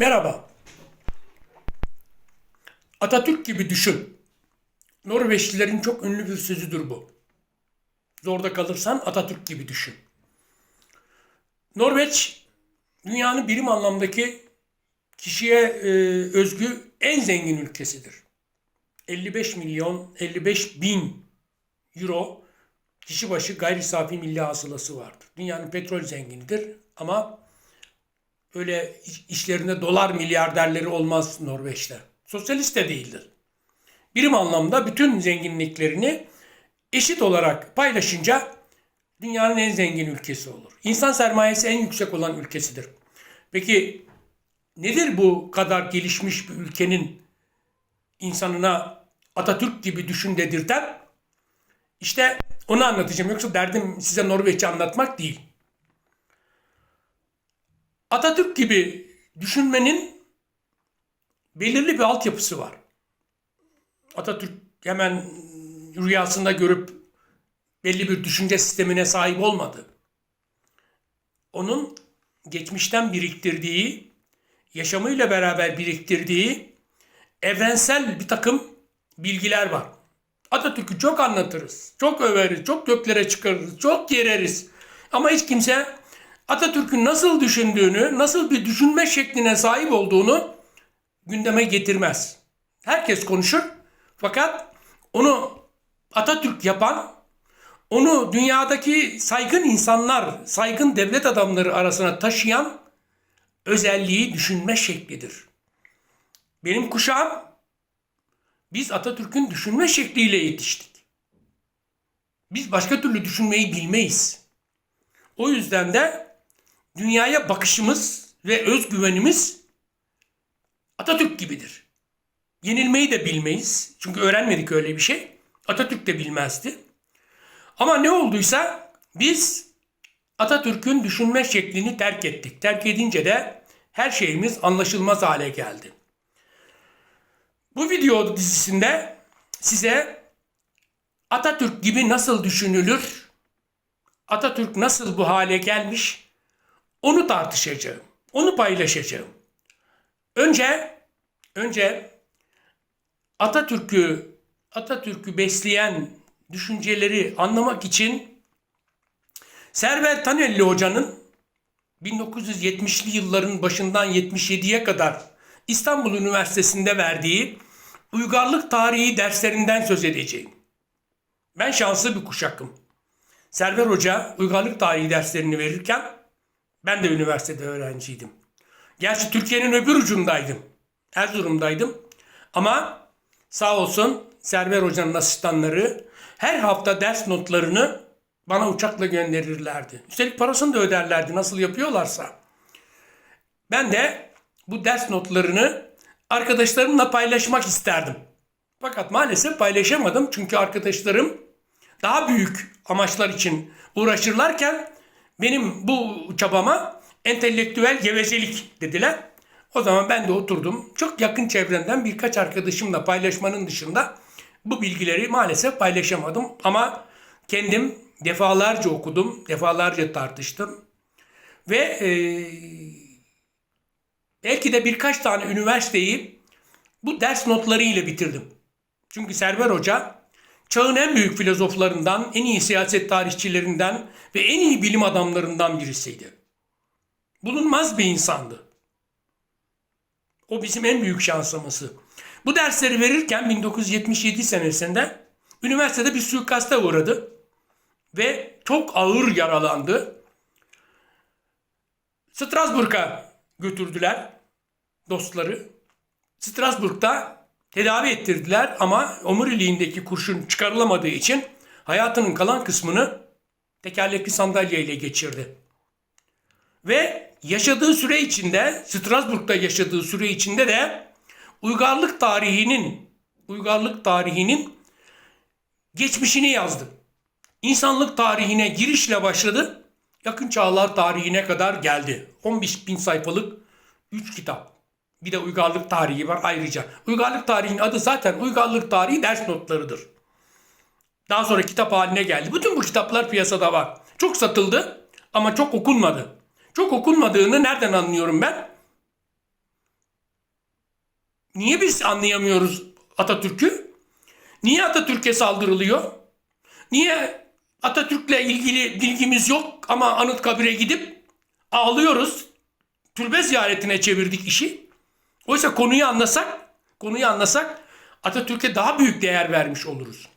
Merhaba. Atatürk gibi düşün. Norveçlilerin çok ünlü bir sözüdür bu. Zorda kalırsan Atatürk gibi düşün. Norveç dünyanın birim anlamdaki kişiye e, özgü en zengin ülkesidir. 55 milyon 55 bin euro kişi başı gayri safi milli hasılası vardır. Dünyanın petrol zenginidir ama öyle iş- işlerinde dolar milyarderleri olmaz Norveç'te. Sosyalist de değildir. Birim anlamda bütün zenginliklerini eşit olarak paylaşınca dünyanın en zengin ülkesi olur. İnsan sermayesi en yüksek olan ülkesidir. Peki nedir bu kadar gelişmiş bir ülkenin insanına Atatürk gibi düşün dedirten? İşte onu anlatacağım. Yoksa derdim size Norveç'i anlatmak değil. Atatürk gibi düşünmenin belirli bir altyapısı var. Atatürk hemen rüyasında görüp belli bir düşünce sistemine sahip olmadı. Onun geçmişten biriktirdiği, yaşamıyla beraber biriktirdiği evrensel bir takım bilgiler var. Atatürk'ü çok anlatırız, çok överiz, çok göklere çıkarırız, çok yereriz. Ama hiç kimse Atatürk'ün nasıl düşündüğünü, nasıl bir düşünme şekline sahip olduğunu gündeme getirmez. Herkes konuşur fakat onu Atatürk yapan, onu dünyadaki saygın insanlar, saygın devlet adamları arasına taşıyan özelliği düşünme şeklidir. Benim kuşağım biz Atatürk'ün düşünme şekliyle yetiştik. Biz başka türlü düşünmeyi bilmeyiz. O yüzden de dünyaya bakışımız ve özgüvenimiz Atatürk gibidir. Yenilmeyi de bilmeyiz. Çünkü öğrenmedik öyle bir şey. Atatürk de bilmezdi. Ama ne olduysa biz Atatürk'ün düşünme şeklini terk ettik. Terk edince de her şeyimiz anlaşılmaz hale geldi. Bu video dizisinde size Atatürk gibi nasıl düşünülür, Atatürk nasıl bu hale gelmiş onu tartışacağım. Onu paylaşacağım. Önce önce Atatürk'ü Atatürk'ü besleyen düşünceleri anlamak için Server Tanelli Hoca'nın 1970'li yılların başından 77'ye kadar İstanbul Üniversitesi'nde verdiği uygarlık tarihi derslerinden söz edeceğim. Ben şanslı bir kuşakım. Server Hoca uygarlık tarihi derslerini verirken ben de üniversitede öğrenciydim. Gerçi Türkiye'nin öbür ucundaydım. Erzurum'daydım. Ama sağ olsun Server Hoca'nın asistanları her hafta ders notlarını bana uçakla gönderirlerdi. Üstelik parasını da öderlerdi nasıl yapıyorlarsa. Ben de bu ders notlarını arkadaşlarımla paylaşmak isterdim. Fakat maalesef paylaşamadım çünkü arkadaşlarım daha büyük amaçlar için uğraşırlarken benim bu çabama entelektüel gevezelik dediler. O zaman ben de oturdum. Çok yakın çevremden birkaç arkadaşımla paylaşmanın dışında bu bilgileri maalesef paylaşamadım. Ama kendim defalarca okudum, defalarca tartıştım. Ve eee belki de birkaç tane üniversiteyi bu ders notları ile bitirdim. Çünkü Server Hoca çağın en büyük filozoflarından, en iyi siyaset tarihçilerinden ve en iyi bilim adamlarından birisiydi. Bulunmaz bir insandı. O bizim en büyük şansımızı. Bu dersleri verirken 1977 senesinde üniversitede bir suikasta uğradı ve çok ağır yaralandı. Strasbourg'a götürdüler dostları. Strasbourg'da tedavi ettirdiler ama omuriliğindeki kurşun çıkarılamadığı için hayatının kalan kısmını tekerlekli sandalyeyle geçirdi. Ve yaşadığı süre içinde, Strasbourg'da yaşadığı süre içinde de uygarlık tarihinin uygarlık tarihinin geçmişini yazdı. İnsanlık tarihine girişle başladı. Yakın çağlar tarihine kadar geldi. 15 bin sayfalık 3 kitap. Bir de uygarlık tarihi var ayrıca. Uygarlık tarihinin adı zaten uygarlık tarihi ders notlarıdır. Daha sonra kitap haline geldi. Bütün bu kitaplar piyasada var. Çok satıldı ama çok okunmadı. Çok okunmadığını nereden anlıyorum ben? Niye biz anlayamıyoruz Atatürk'ü? Niye Atatürk'e saldırılıyor? Niye Atatürk'le ilgili bilgimiz yok ama Anıtkabir'e gidip ağlıyoruz? Türbe ziyaretine çevirdik işi. Oysa konuyu anlasak, konuyu anlasak Atatürk'e daha büyük değer vermiş oluruz.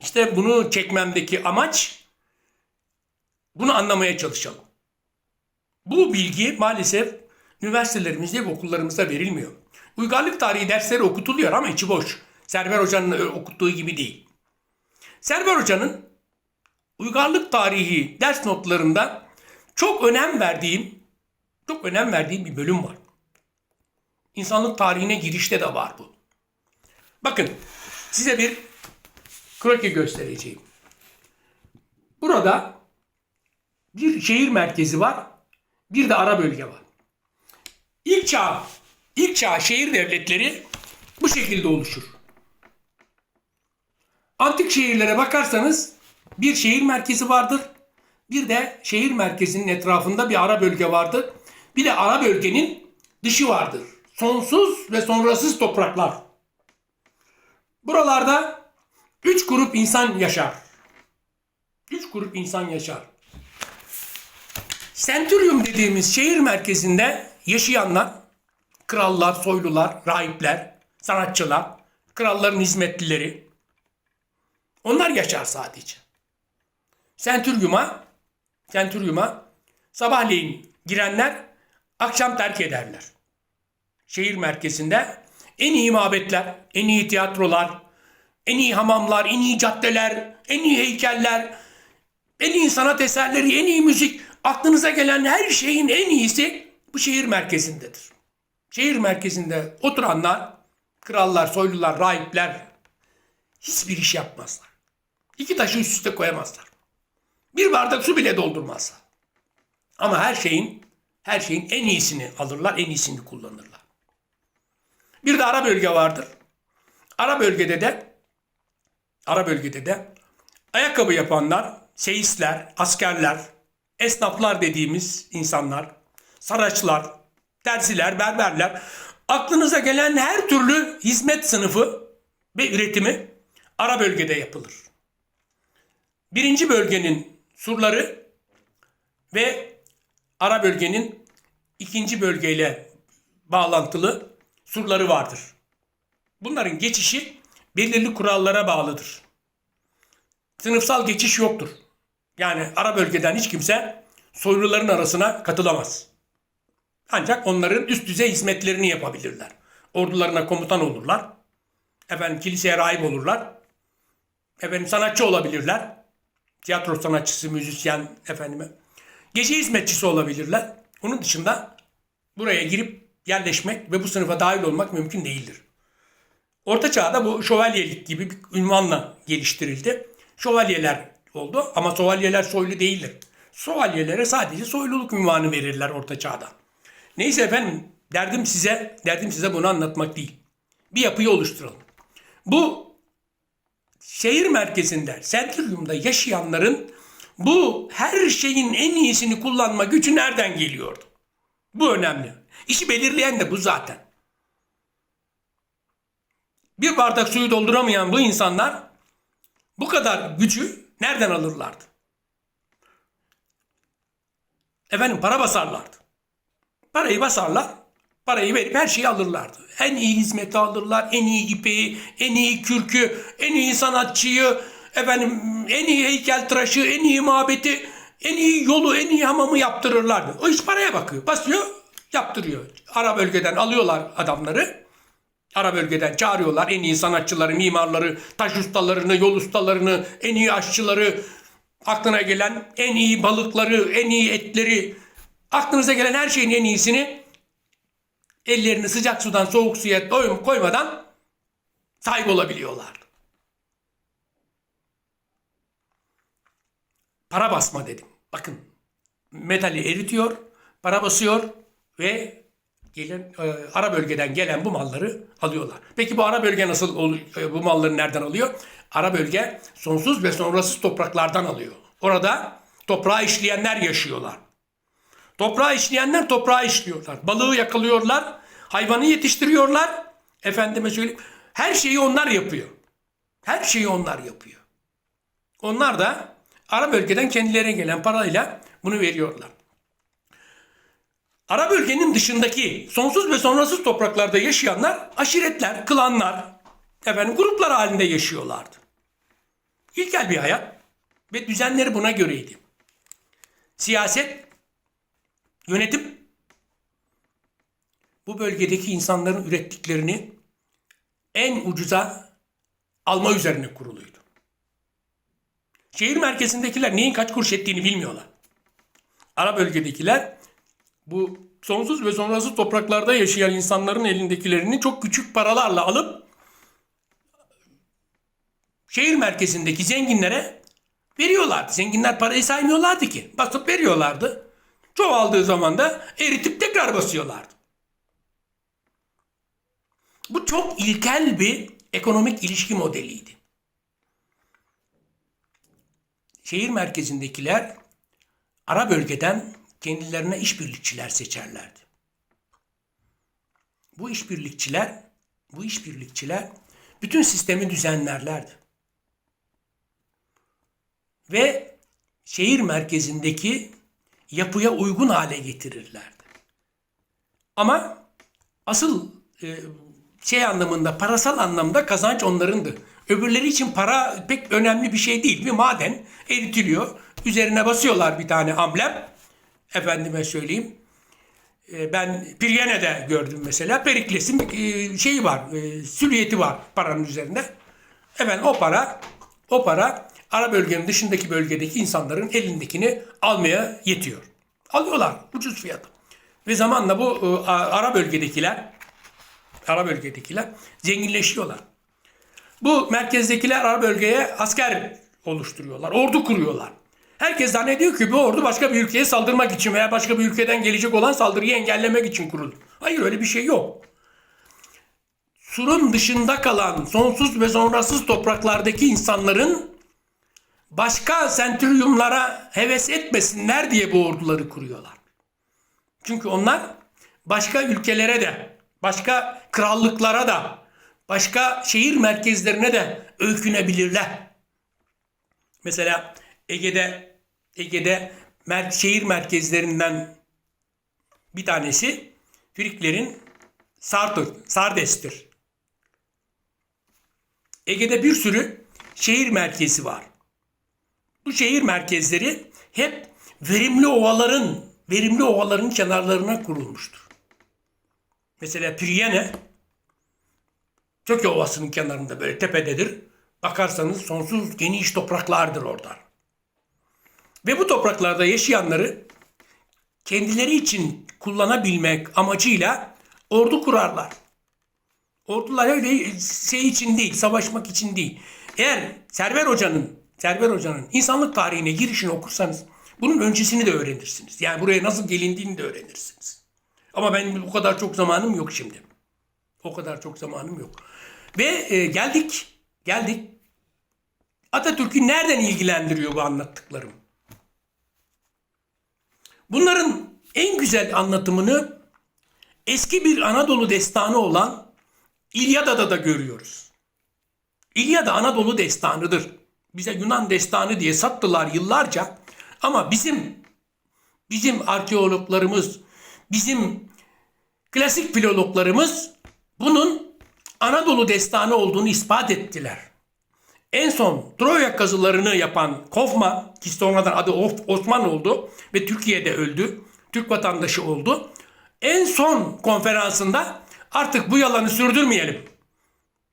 İşte bunu çekmemdeki amaç bunu anlamaya çalışalım. Bu bilgi maalesef üniversitelerimizde ve okullarımızda verilmiyor. Uygarlık tarihi dersleri okutuluyor ama içi boş. Server Hoca'nın okuttuğu gibi değil. Server Hoca'nın uygarlık tarihi ders notlarında çok önem verdiğim, çok önem verdiğim bir bölüm var. İnsanlık tarihine girişte de var bu. Bakın size bir kroki göstereceğim. Burada bir şehir merkezi var, bir de ara bölge var. İlk çağ, ilk çağ şehir devletleri bu şekilde oluşur. Antik şehirlere bakarsanız bir şehir merkezi vardır. Bir de şehir merkezinin etrafında bir ara bölge vardır. Bir de ara bölgenin dışı vardır. Sonsuz ve sonrasız topraklar. Buralarda üç grup insan yaşar. Üç grup insan yaşar. Centurium dediğimiz şehir merkezinde yaşayanlar, krallar, soylular, rahipler, sanatçılar, kralların hizmetlileri. Onlar yaşar sadece. Centurium'a, Centurium'a sabahleyin girenler akşam terk ederler. Şehir merkezinde en iyi mabetler, en iyi tiyatrolar, en iyi hamamlar, en iyi caddeler, en iyi heykeller, en iyi sanat eserleri, en iyi müzik, aklınıza gelen her şeyin en iyisi bu şehir merkezindedir. Şehir merkezinde oturanlar, krallar, soylular, rahipler hiçbir iş yapmazlar. İki taşı üst üste koyamazlar. Bir bardak su bile doldurmazlar. Ama her şeyin her şeyin en iyisini alırlar, en iyisini kullanırlar. Bir de ara bölge vardır. Ara bölgede de ara bölgede de ayakkabı yapanlar, seyisler, askerler, esnaflar dediğimiz insanlar, saraçlar, terziler, berberler, aklınıza gelen her türlü hizmet sınıfı ve üretimi ara bölgede yapılır. Birinci bölgenin surları ve ara bölgenin ikinci bölgeyle bağlantılı surları vardır. Bunların geçişi belirli kurallara bağlıdır. Sınıfsal geçiş yoktur. Yani ara bölgeden hiç kimse soyluların arasına katılamaz. Ancak onların üst düzey hizmetlerini yapabilirler. Ordularına komutan olurlar. Efendim kiliseye rahip olurlar. Efendim sanatçı olabilirler. Tiyatro sanatçısı, müzisyen efendime. Gece hizmetçisi olabilirler. Onun dışında buraya girip yerleşmek ve bu sınıfa dahil olmak mümkün değildir. Orta çağda bu şövalyelik gibi bir ünvanla geliştirildi. Şövalyeler oldu ama şövalyeler soylu değildir. Şövalyelere sadece soyluluk ünvanı verirler orta çağda. Neyse efendim derdim size derdim size bunu anlatmak değil. Bir yapıyı oluşturalım. Bu şehir merkezinde, Centurium'da yaşayanların bu her şeyin en iyisini kullanma gücü nereden geliyordu? Bu önemli. İşi belirleyen de bu zaten. Bir bardak suyu dolduramayan bu insanlar bu kadar gücü nereden alırlardı? Efendim para basarlardı. Parayı basarlar, parayı verip her şeyi alırlardı. En iyi hizmeti alırlar, en iyi ipeği, en iyi kürkü, en iyi sanatçıyı, efendim en iyi heykeltıraşı, en iyi mabeti, en iyi yolu, en iyi hamamı yaptırırlardı. O iş paraya bakıyor. Basıyor, yaptırıyor. Ara bölgeden alıyorlar adamları. Ara bölgeden çağırıyorlar en iyi sanatçıları, mimarları, taş ustalarını, yol ustalarını, en iyi aşçıları, aklına gelen en iyi balıkları, en iyi etleri, aklınıza gelen her şeyin en iyisini ellerini sıcak sudan soğuk suya koymadan sahip olabiliyorlar. Para basma dedim. Bakın metali eritiyor, para basıyor ve gelen e, ara bölgeden gelen bu malları alıyorlar. Peki bu ara bölge nasıl e, bu malları nereden alıyor? Ara bölge sonsuz ve sonrasız topraklardan alıyor. Orada toprağı işleyenler yaşıyorlar. Toprağı işleyenler toprağı işliyorlar. Balığı yakalıyorlar, hayvanı yetiştiriyorlar, Efendime söyleyeyim. Her şeyi onlar yapıyor. Her şeyi onlar yapıyor. Onlar da ara bölgeden kendilerine gelen parayla bunu veriyorlar. Ara bölgenin dışındaki sonsuz ve sonrasız topraklarda yaşayanlar aşiretler, klanlar, efendim gruplar halinde yaşıyorlardı. İlkel bir hayat ve düzenleri buna göreydi. Siyaset, yönetim bu bölgedeki insanların ürettiklerini en ucuza alma üzerine kuruluydu. Şehir merkezindekiler neyin kaç kuruş ettiğini bilmiyorlar. Ara bölgedekiler bu sonsuz ve sonrası topraklarda yaşayan insanların elindekilerini çok küçük paralarla alıp şehir merkezindeki zenginlere veriyorlardı. Zenginler parayı saymıyorlardı ki. Basıp veriyorlardı. Çoğaldığı zaman da eritip tekrar basıyorlardı. Bu çok ilkel bir ekonomik ilişki modeliydi. Şehir merkezindekiler ara bölgeden kendilerine işbirlikçiler seçerlerdi. Bu işbirlikçiler, bu işbirlikçiler bütün sistemi düzenlerlerdi. Ve şehir merkezindeki yapıya uygun hale getirirlerdi. Ama asıl e, şey anlamında, parasal anlamda kazanç onlarındı. Öbürleri için para pek önemli bir şey değil. Bir maden eritiliyor. Üzerine basıyorlar bir tane amblem. Efendime söyleyeyim. E, Ben Piryene'de gördüm mesela. Perikles'in e, şeyi var, e, süliyeti var paranın üzerinde. Efendim o para, o para ara bölgenin dışındaki bölgedeki insanların elindekini almaya yetiyor. Alıyorlar ucuz fiyata. Ve zamanla bu e, a- ara bölgedekiler, ara bölgedekiler zenginleşiyorlar. Bu merkezdekiler ara bölgeye asker oluşturuyorlar, ordu kuruyorlar. Herkes zannediyor ki bu ordu başka bir ülkeye saldırmak için veya başka bir ülkeden gelecek olan saldırıyı engellemek için kuruldu. Hayır öyle bir şey yok. Surun dışında kalan sonsuz ve sonrasız topraklardaki insanların başka sentryumlara heves etmesinler diye bu orduları kuruyorlar. Çünkü onlar başka ülkelere de, başka krallıklara da, başka şehir merkezlerine de öykünebilirler. Mesela Ege'de Ege'de mer- şehir merkezlerinden bir tanesi Friklerin Sardır, Sardes'tir. Ege'de bir sürü şehir merkezi var. Bu şehir merkezleri hep verimli ovaların, verimli ovaların kenarlarına kurulmuştur. Mesela Priyene Töke Ovası'nın kenarında böyle tepededir. Bakarsanız sonsuz geniş topraklardır orada. Ve bu topraklarda yaşayanları kendileri için kullanabilmek amacıyla ordu kurarlar. Ordular öyle şey için değil, savaşmak için değil. Eğer Server Hoca'nın, Server Hoca'nın insanlık tarihine girişini okursanız bunun öncesini de öğrenirsiniz. Yani buraya nasıl gelindiğini de öğrenirsiniz. Ama benim o kadar çok zamanım yok şimdi. O kadar çok zamanım yok. Ve e, geldik, geldik. Atatürk'ü nereden ilgilendiriyor bu anlattıklarım? Bunların en güzel anlatımını eski bir Anadolu destanı olan İlyada'da da görüyoruz. İlyada Anadolu destanıdır. Bize Yunan destanı diye sattılar yıllarca. Ama bizim bizim arkeologlarımız, bizim klasik filologlarımız bunun Anadolu destanı olduğunu ispat ettiler. En son Troya kazılarını yapan Kofma, ki sonradan adı Osman oldu ve Türkiye'de öldü. Türk vatandaşı oldu. En son konferansında artık bu yalanı sürdürmeyelim.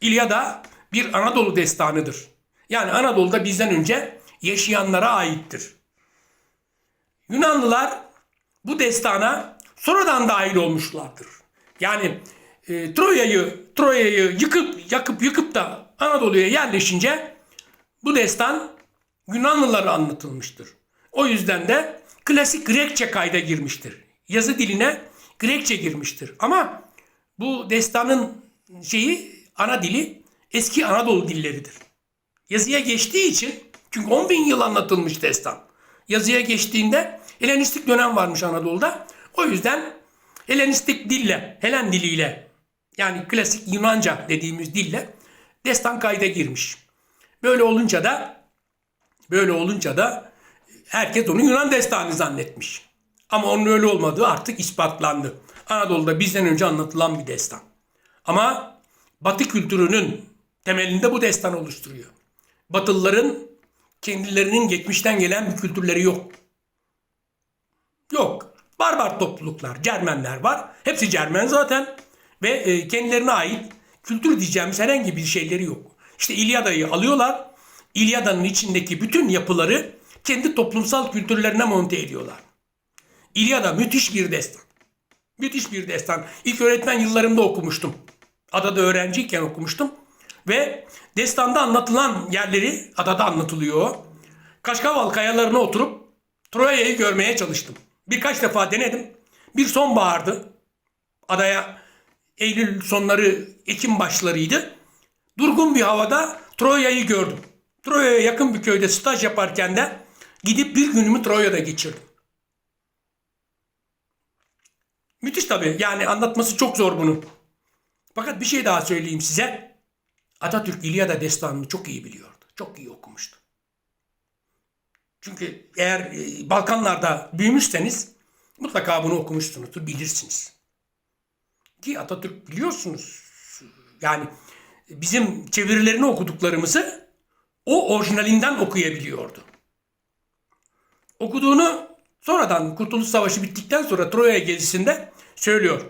İlyada bir Anadolu destanıdır. Yani Anadolu'da bizden önce yaşayanlara aittir. Yunanlılar bu destana sonradan dahil olmuşlardır. Yani e, Troya'yı Troya'yı yıkıp yakıp yıkıp da Anadolu'ya yerleşince bu destan Yunanlılara anlatılmıştır. O yüzden de klasik Grekçe kayda girmiştir. Yazı diline Grekçe girmiştir. Ama bu destanın şeyi ana dili eski Anadolu dilleridir. Yazıya geçtiği için çünkü 10 bin yıl anlatılmış destan. Yazıya geçtiğinde Helenistik dönem varmış Anadolu'da. O yüzden Helenistik dille, Helen diliyle Yani klasik Yunanca dediğimiz dille destan kayda girmiş. Böyle olunca da böyle olunca da herkes onu Yunan destanı zannetmiş. Ama onun öyle olmadığı artık ispatlandı. Anadolu'da bizden önce anlatılan bir destan. Ama Batı kültürünün temelinde bu destan oluşturuyor. Batılıların kendilerinin geçmişten gelen bir kültürleri yok. Yok. Barbar topluluklar, Cermenler var. Hepsi Cermen zaten. Ve e, kendilerine ait kültür diyeceğimiz herhangi bir şeyleri yok. İşte İlyada'yı alıyorlar. İlyada'nın içindeki bütün yapıları kendi toplumsal kültürlerine monte ediyorlar. İlyada müthiş bir destan. Müthiş bir destan. İlk öğretmen yıllarımda okumuştum. Adada öğrenciyken okumuştum. Ve destanda anlatılan yerleri adada anlatılıyor. Kaşkaval kayalarına oturup Troya'yı görmeye çalıştım. Birkaç defa denedim. Bir sonbahardı. Adaya Eylül sonları, Ekim başlarıydı. Durgun bir havada Troya'yı gördüm. Troya'ya yakın bir köyde staj yaparken de gidip bir günümü Troya'da geçirdim. Müthiş tabii. Yani anlatması çok zor bunu. Fakat bir şey daha söyleyeyim size. Atatürk İlyada destanını çok iyi biliyordu. Çok iyi okumuştu. Çünkü eğer e, Balkanlarda büyümüşseniz mutlaka bunu okumuşsunuzdur, bilirsiniz. Ki Atatürk biliyorsunuz yani bizim çevirilerini okuduklarımızı o orijinalinden okuyabiliyordu. Okuduğunu sonradan Kurtuluş Savaşı bittikten sonra Troya gezisinde söylüyor.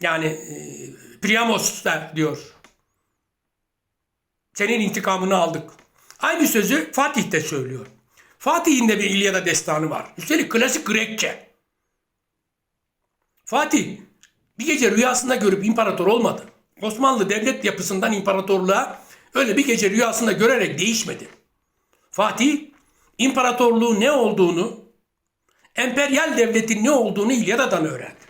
Yani e, Priamos da diyor. Senin intikamını aldık. Aynı sözü Fatih de söylüyor. Fatih'in de bir İlyada destanı var. Üstelik klasik Grekçe. Fatih bir gece rüyasında görüp imparator olmadı. Osmanlı devlet yapısından imparatorluğa öyle bir gece rüyasında görerek değişmedi. Fatih imparatorluğun ne olduğunu, emperyal devletin ne olduğunu İlyada'dan öğrendi.